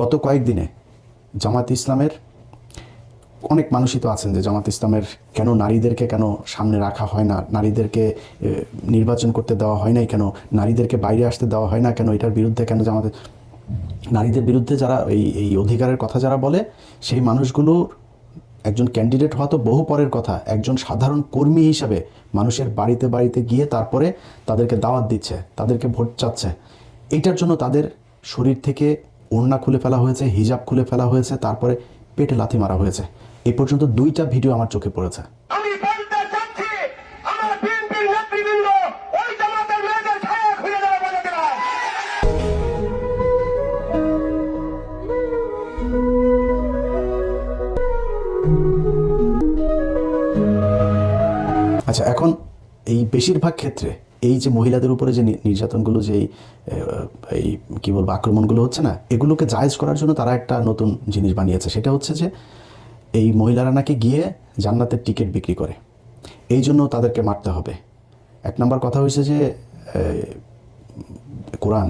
গত কয়েকদিনে জামাত ইসলামের অনেক মানুষই তো আছেন যে জামাত ইসলামের কেন নারীদেরকে কেন সামনে রাখা হয় না, নারীদেরকে নির্বাচন করতে দেওয়া হয় নাই কেন, নারীদেরকে বাইরে আসতে দেওয়া হয় না কেন, এটার বিরুদ্ধে কেন জামাতের নারীদের বিরুদ্ধে যারা এই এই অধিকারের কথা যারা বলে, সেই মানুষগুলোর একজন ক্যান্ডিডেট হওয়া তো বহু পরের কথা, একজন সাধারণ কর্মী হিসাবে মানুষের বাড়িতে বাড়িতে গিয়ে তারপরে তাদেরকে দাওয়াত দিচ্ছে, তাদেরকে ভোট চাচ্ছে এইটার জন্য তাদের শরীর থেকে ওড়না খুলে ফেলা হয়েছে হিজাব খুলে ফেলা হয়েছে তারপরে পেটে লাথি মারা হয়েছে। এই পর্যন্ত দুইটা ভিডিও আমার চোখে পড়েছে। আচ্ছা এখন এই বেশিরভাগ ক্ষেত্রে এই যে মহিলাদের উপরে যে নির্যাতনগুলো যে এই, কি বলব আক্রমণগুলো হচ্ছে না এগুলোকে জায়েজ করার জন্য তারা একটা নতুন জিনিস বানিয়েছে। সেটা হচ্ছে যে এই মহিলারা নাকি গিয়ে জান্নাতের টিকিট বিক্রি করে। এই জন্য তাদেরকে মারতে হবে। এক নম্বর কথা হয়েছে যে কোরআন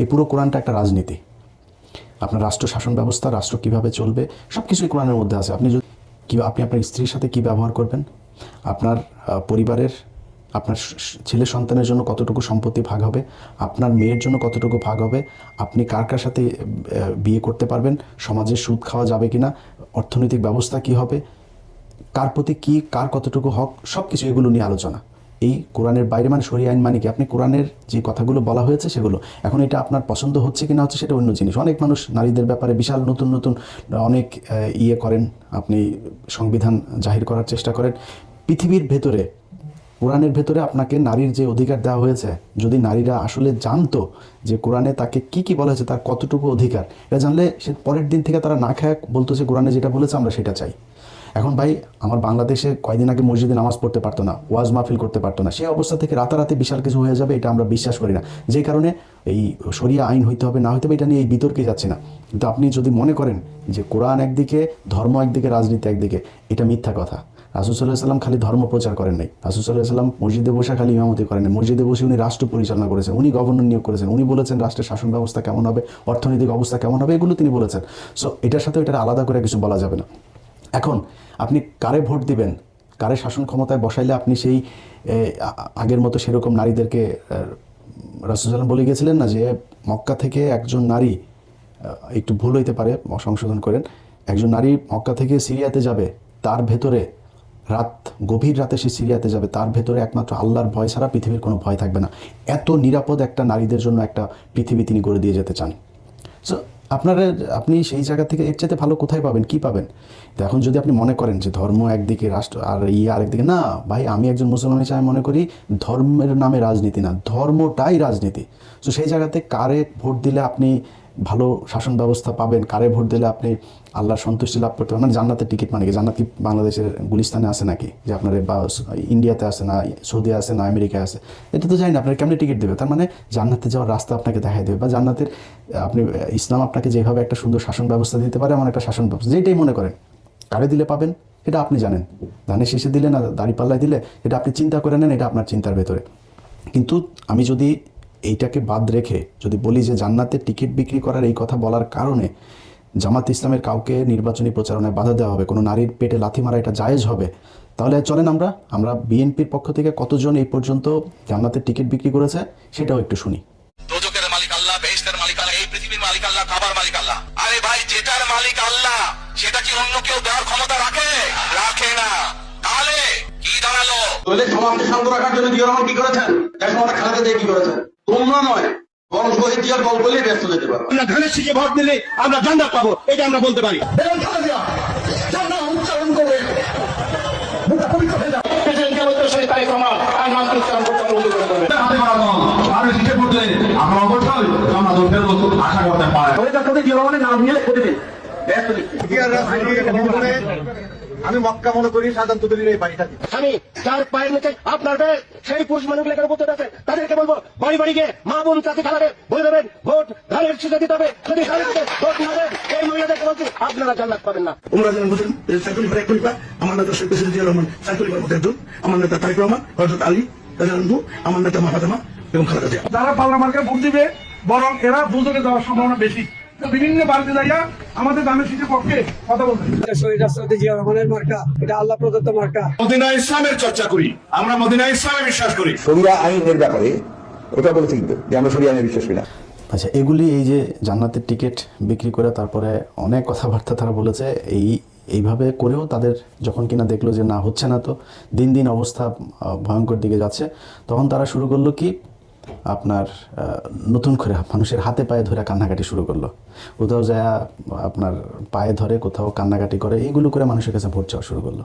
এই পুরো কোরআনটা একটা রাজনীতি। আপনার রাষ্ট্র শাসন ব্যবস্থা রাষ্ট্র কীভাবে চলবে সব কিছুই কোরআনের মধ্যে আছে। আপনি যদি কি আপনি আপনার স্ত্রীর সাথে কি ব্যবহার করবেন? আপনার পরিবারের আপনার ছেলে সন্তানের জন্য কতটুকু সম্পত্তি ভাগ হবে, আপনার মেয়ের জন্য কতটুকু ভাগ হবে, আপনি কার কার সাথে বিয়ে করতে পারবেন, সমাজে সুদ খাওয়া যাবে কি না অর্থনৈতিক ব্যবস্থা কি হবে, কার প্রতি কী, কার কতটুকু হক সব কিছু এগুলো নিয়ে আলোচনা। এই কোরআনের বাইরে মানে সরি আইন মানে কি? আপনি কোরআনের যে কথাগুলো বলা হয়েছে সেগুলো। এখন এটা আপনার পছন্দ হচ্ছে কি না হচ্ছে সেটা অন্য জিনিস। অনেক মানুষ নারীদের ব্যাপারে বিশাল নতুন নতুন, অনেক ইয়ে করেন, আপনি সংবিধান জাহির করার চেষ্টা করেন। পৃথিবীর ভেতরে কোরআনের ভেতরে আপনাকে নারীর যে অধিকার দেওয়া হয়েছে, যদি নারীরা আসলে জানতো যে কোরআনে তাকে কি কি বলা হয়েছে, তার কতটুকু অধিকার এটা জানলে সে পরের দিন থেকে তারা না খায়, বলতো যে কোরআনে যেটা বলেছে আমরা সেটা চাই। এখন ভাই, আমার বাংলাদেশে কয়দিন আগে মসজিদে নামাজ পড়তে পারতো না, ওয়াজ মাহফিল করতে পারতো না সেই অবস্থা থেকে রাতারাতি বিশাল কিছু হয়ে যাবে, এটা আমরা বিশ্বাস করি না। যে কারণে এই সরিয়া আইন হইতে হবে, না হইতে হবে, এটা নিয়ে এই বিতর্কে যাচ্ছে না। কিন্তু আপনি যদি মনে করেন যে কোরআন একদিকে, ধর্ম একদিকে, রাজনীতি একদিকে, এটা মিথ্যা কথা। রাসুল সাল্লাহ সাল্লাম খালি ধর্ম প্রচার করেন নাই। রাসুল সাল্লাহ সাল্লাম মসজিদে বসে খালি ইমামতি করেন নাই। মসজিদে বসে উনি রাষ্ট্র পরিচালনা করেছেন, উনি গভর্নর নিয়োগ করেছেন, উনি বলেছেন রাষ্ট্রের শাসন ব্যবস্থা কেমন হবে, অর্থনৈতিক অবস্থা কেমন হবে, এগুলো তিনি বলেছেন। সো এটার সাথে এটা আলাদা করে কিছু বলা যাবে না। এখন আপনি কারে ভোট দিবেন? কারে শাসন ক্ষমতায় বসাইলে আপনি সেই আগের মতো সেরকম নারীদেরকে রাসুসাল্লাম বলে গেছিলেন না যে, মক্কা থেকে একজন নারী একটু ভুল হইতে পারে, সংশোধন করেন। একজন নারী মক্কা থেকে সিরিয়াতে যাবে, তার ভেতরে রাত, গভীর রাতে সে সিরিয়াতে যাবে। তার ভেতরে একমাত্র আল্লাহর ভয় ছাড়া পৃথিবীর কোনো ভয় থাকবে না। এত নিরাপদ একটা নারীদের জন্য একটা পৃথিবী তিনি গড়ে দিয়ে যেতে চান। সো আপনারা, আপনি সেই জায়গা থেকে এর চাইতে ভালো কোথায় পাবেন? কি পাবেন? তো এখন যদি আপনি মনে করেন যে ধর্ম একদিকে, রাষ্ট্র আর ইয়ে আরেকদিকে, না, ভাই, আমি একজন মুসলমান হিসেবে মনে করি ধর্মের নামে রাজনীতি না, ধর্মটাই রাজনীতি। তো সেই জায়গাতে কারে ভোট দিলে আপনি ভালো শাসন ব্যবস্থা পাবেন, কারে ভোট দিলে আপনি আল্লাহর সন্তুষ্টি লাভ করতে পারবেন? মানে জান্নাতের টিকিট মানে কি? জান্নাত কি বাংলাদেশের গুলিস্তানে আছে নাকি? যে আপনার বা ইন্ডিয়াতে আছে না, সৌদি আছে না, আমেরিকায় আছে? এটা তো জানি না, আপনার কেমনি টিকিট দেবে? তার মানে জান্নাতে যাওয়ার রাস্তা আপনাকে দেখাই দেবে বা জান্নাতের আপনি ইসলাম আপনাকে যেভাবে একটা সুন্দর শাসন ব্যবস্থা দিতে পারে, এমন একটা শাসন ব্যবস্থা, যেটাই মনে করেন। কারে দিলে পাবেন? এটা আপনি জানেন। ধানের শেষে দিলে না দাড়ি পাল্লায় দিলে এটা আপনি চিন্তা করে নেন, এটা আপনার চিন্তার ভেতরে। কিন্তু আমি যদি এইটাকে বাদ রেখে যদি বলি যে জান্নাতের টিকিট বিক্রি করার এই কথা বলার কারণে জামাত ইসলামের কাউকে নির্বাচনী প্রচারণায় বাধা দেওয়া হবে, কোনো নারীর পেটে লাথি মারা এটা জায়েজ হবে, তাহলে চলেন আমরা আমরা বিএনপির পক্ষ থেকে কতজন এই পর্যন্ত জান্নাতের টিকিট বিক্রি করেছে সেটাও একটু শুনি। পৃথিবীর মালিক মালিক আল্লাহ। আরে ভাই, যেটার মালিক আল্লাহ, সেটা কি অন্য কেউ দেওয়ার ক্ষমতা রাখে? রাখে না। কি দাঁড়াল সমাজকে শান্ত রাখার জন্য জিয়া রহমান কি করেছেন? দেশ মাতা খালেদা দিয়ে কি করেছেন? তোমরা নয় বরং শহীদ জিয়ার দল বলেই ব্যস্ত যেতে পারো। আমরা ধানের শীষে ভোট দিলে আমরা জান্নাত পাবো এটা আমরা বলতে পারি। শিখে পড়লে আমরা অবশ্যই আমরা দল আশা করতে পারি। আমি মক্কা মনে করি সাধারণত দিনের এই বাড়িটাকে আমি যার পায়ের নিচে আপনার সেই পুরুষ মানুষগুলো এখানে উপস্থিত আছে তাদেরকে বলব বাড়ি বাড়ি গিয়ে মা বোন চাষি খালারে বলে দেবেন ভোট ধানের শীষে দিতে হবে যদি ধানের ভোট না দেন এই মহিলাদেরকে বলছি? আপনারা জান্নাত পাবেন না। উমরা জানান বলছেন সাইকুল এক খলিফা আমার নেতা শেখ প্রেসিডেন্ট জিয়া রহমান সাইকুল মধ্যে একজন আমার নেতা তারিক রহমান হজরত আলী আমার নেতা মাহাতামা এবং খালেদা জিয়া। যারা পাল্লা মার্কে ভোট দিবে বরং এরা দুজনে যাওয়ার সম্ভাবনা বেশি। বিভিন্ন বাড়িতে যাইয়া আমাদের দামের শীতের পক্ষে কথা বলতে শহীদ রাষ্ট্রপতি জিয়া রহমানের মার্কা এটা আল্লাহ প্রদত্ত মার্কা। মদিনা ইসলামের চর্চা করি আমরা মদিনা ইসলামে বিশ্বাস করি। শরিয়া আইনের ব্যাপারে ওটা বলেছে কিন্তু যে আমরা শরিয়া আইনে বিশ্বাস করি না। আচ্ছা এগুলি এই যে জান্নাতের টিকিট বিক্রি করে তারপরে অনেক কথাবার্তা তারা বলেছে এই এইভাবে করেও তাদের যখন কিনা দেখল যে না হচ্ছে না তো দিন দিন অবস্থা ভয়ঙ্কর দিকে যাচ্ছে তখন তারা শুরু করল কি আপনার নতুন করে মানুষের হাতে পায়ে ধরে কান্নাকাটি শুরু করল। কোথাও যায়, আপনার পায়ে ধরে, কোথাও কান্নাকাটি করে এইগুলো করে মানুষের কাছে ভোট চাওয়া শুরু করল।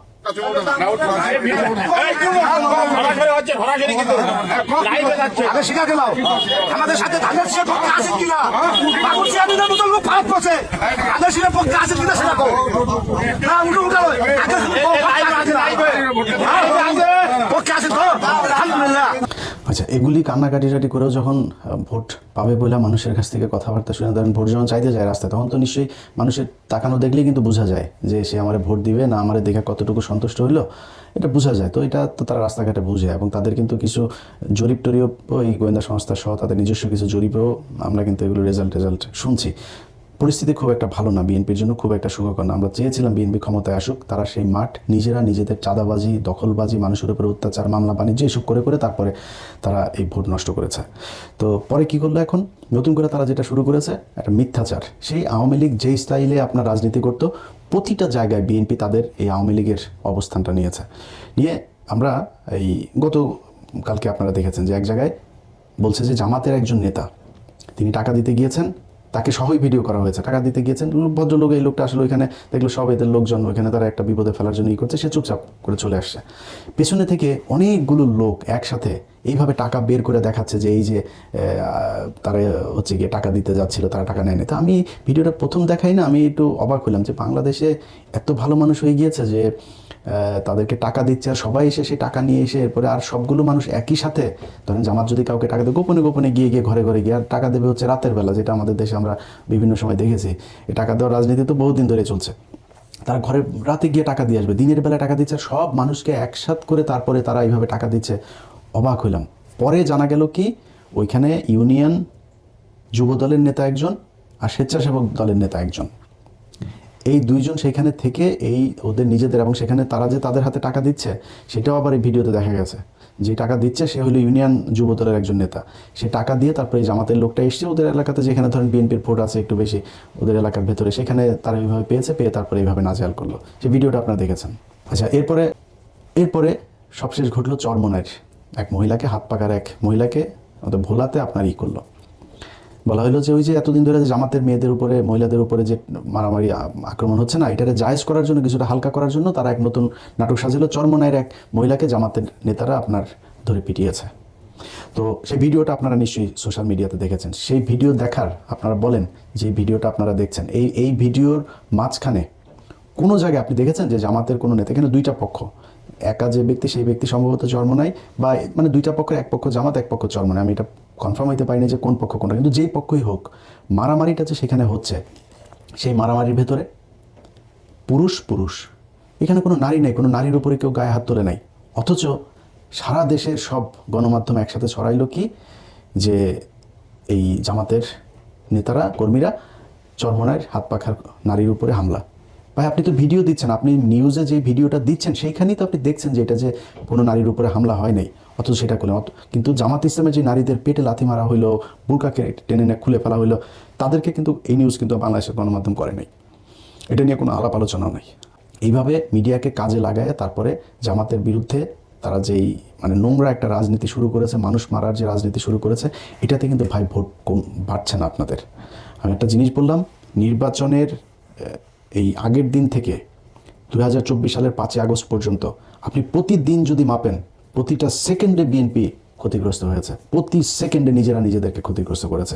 তো? আলহামদুলিল্লাহ। আচ্ছা এগুলি কান্নাকাটি টাটি করেও যখন ভোট পাবে বলে মানুষের কাছ থেকে কথাবার্তা শুনে ধরেন ভোট যখন চাইতে যায় রাস্তায়, তখন তো নিশ্চয়ই মানুষের তাকানো দেখলেই কিন্তু বোঝা যায় যে সে আমার ভোট দিবে, না আমার দেখে কতটুকু সন্তুষ্ট হইল, এটা বোঝা যায়। তো এটা তো তারা রাস্তাঘাটে বুঝে এবং তাদের কিন্তু কিছু জরিপ টরিপ এই গোয়েন্দা সংস্থা সহ তাদের নিজস্ব কিছু জরিপেও আমরা কিন্তু এগুলো রেজাল্ট রেজাল্ট শুনছি। পরিস্থিতি খুব একটা ভালো না, বিএনপির জন্য খুব একটা সুখকর না। আমরা চেয়েছিলাম বিএনপি ক্ষমতায় আসুক, তারা সেই মাঠ, নিজেরা নিজেদের চাঁদাবাজি, দখলবাজি, মানুষের উপরে অত্যাচার, মামলা, বাণিজ্য এসব করে করে তারপরে তারা এই ভোট নষ্ট করেছে। তো পরে কি করল এখন? নতুন করে তারা যেটা শুরু করেছে, একটা মিথ্যাচার। সেই আওয়ামী লীগ যেই স্টাইলে আপনার রাজনীতি করতো, প্রতিটা জায়গায় বিএনপি তাদের এই আওয়ামী লীগের অবস্থানটা নিয়েছে। নিয়ে আমরা এই গত কালকে আপনারা দেখেছেন যে এক জায়গায় বলছে যে জামাতের একজন নেতা, তিনি টাকা দিতে গিয়েছেন তাকে সহই ভিডিও করা হয়েছে। টাকা দিতে গিয়েছেন। ভদ্রলোক, এই লোকটা আসলে ওইখানে দেখল সব এদের লোকজন ওইখানে তারা একটা বিপদে ফেলার জন্য ই করছে, সে চুপচাপ করে চলে আসছে। পেছনে থেকে অনেকগুলো লোক একসাথে এইভাবে টাকা বের করে দেখাচ্ছে যে এই যে তারা হচ্ছে গিয়ে টাকা দিতে যাচ্ছিল, তারা টাকা নেয়নি। তো আমি ভিডিওটা প্রথম দেখাই না, আমি একটু অবাক হলাম যে বাংলাদেশে এত ভালো মানুষ হয়ে গিয়েছে যে তাদেরকে টাকা দিচ্ছে আর সবাই এসে সেই টাকা নিয়ে এসে এরপরে আর সবগুলো মানুষ একই সাথে, ধরেন জামাত যদি কাউকে টাকা দেয়, গোপনে গোপনে গিয়ে গিয়ে ঘরে ঘরে গিয়ে আর টাকা দেবে হচ্ছে রাতের বেলা, যেটা আমাদের দেশে আমরা বিভিন্ন সময় দেখেছি। এই টাকা দেওয়ার রাজনীতি তো বহুদিন ধরে চলছে। তারা ঘরে রাতে গিয়ে টাকা দিয়ে আসবে, দিনের বেলা টাকা দিচ্ছে, সব মানুষকে একসাথ করে তারপরে তারা এইভাবে টাকা দিচ্ছে। অবাক হইলাম। পরে জানা গেল কি, ওইখানে ইউনিয়ন যুব দলের নেতা একজন আর স্বেচ্ছাসেবক দলের নেতা একজন। এই দুইজন সেখানে থেকে এই ওদের নিজেদের এবং সেখানে তারা যে তাদের হাতে টাকা দিচ্ছে, সেটাও আবার এই ভিডিওতে দেখা গেছে। যে টাকা দিচ্ছে, সে হলো ইউনিয়ন যুবদলের একজন নেতা। সে টাকা দিয়ে তারপরে জামাতের লোকটা এসছে, ওদের এলাকাতে যেখানে ধরেন বিএনপির ভোট আছে একটু বেশি, ওদের এলাকার ভেতরে। সেখানে তারা এইভাবে পেয়েছে, পেয়ে তারপরে এইভাবে নাজেহাল করল। সেই ভিডিওটা আপনারা দেখেছেন। আচ্ছা এরপরে এরপরে সবশেষ ঘটলো চরমনের এক মহিলাকে, হাত পাকার এক মহিলাকে ভোলাতে আপনার ই করল। বলা হলো যে ওই যে এতদিন ধরে জামাতের মেয়েদের উপরে, মহিলাদের উপরে যে মারামারি আক্রমণ হচ্ছে না, এটারে জায়েজ করার জন্য, কিছুটা হালকা করার জন্য তারা এক নতুন নাটক সাজিল। চরমনায়ের এক মহিলাকে জামাতের নেতারা আপনার ধরে পিটিয়েছে। তো সেই ভিডিওটা আপনারা নিশ্চয়ই সোশ্যাল মিডিয়াতে দেখেছেন। সেই ভিডিও দেখার আপনারা বলেন যে ভিডিওটা আপনারা দেখছেন। এই এই ভিডিওর মাঝখানে কোনো জায়গায় আপনি দেখেছেন যে জামাতের কোনো নেতা, এখানে দুইটা পক্ষ, একা যে ব্যক্তি সেই ব্যক্তি সম্ভবত চর্মনাই বা মানে দুইটা পক্ষের এক পক্ষ জামাত, এক পক্ষ চর্মনাই, আমি এটা কনফার্ম হইতে পারিনি যে কোন পক্ষ কোনটা। কিন্তু যেই পক্ষই হোক, মারামারিটা যে সেখানে হচ্ছে, সেই মারামারির ভেতরে পুরুষ পুরুষ। এখানে কোনো নারী নেই, কোনো নারীর উপরে কেউ গায়ে হাত তোলে নাই। অথচ সারা দেশের সব গণমাধ্যম একসাথে ছড়াইল কি? যে এই জামাতের নেতারা, কর্মীরা চরমনায় হাত পাখার নারীর উপরে হামলা। ভাই, আপনি তো ভিডিও দিচ্ছেন, আপনি নিউজে যে ভিডিওটা দিচ্ছেন, সেইখানেই তো আপনি দেখছেন যে এটা যে কোনো নারীর উপরে হামলা হয় নাই। অথচ সেটা করলেন কিন্তু জামাত ইসলামের যে নারীদের পেটে লাথি মারা হইল, বুরকাকে টেনে নে খুলে ফেলা হইল, তাদেরকে কিন্তু এই নিউজ কিন্তু বাংলাদেশের গণমাধ্যম করে নাই। এটা নিয়ে কোনো আলাপ আলোচনা নাই। এইভাবে মিডিয়াকে কাজে লাগায় তারপরে জামাতের বিরুদ্ধে তারা যেই মানে নোংরা একটা রাজনীতি শুরু করেছে, মানুষ মারার যে রাজনীতি শুরু করেছে, এটাতে কিন্তু ভাই ভোট কম বাড়ছে না আপনাদের। আমি একটা জিনিস বললাম, নির্বাচনের এই আগের দিন থেকে দু হাজার চব্বিশ সালের পাঁচই আগস্ট পর্যন্ত আপনি প্রতিদিন যদি মাপেন প্রতিটা সেকেন্ডে বিএনপি ক্ষতিগ্রস্ত হয়েছে। প্রতি সেকেন্ডে নিজেরা নিজেদেরকে ক্ষতিগ্রস্ত করেছে।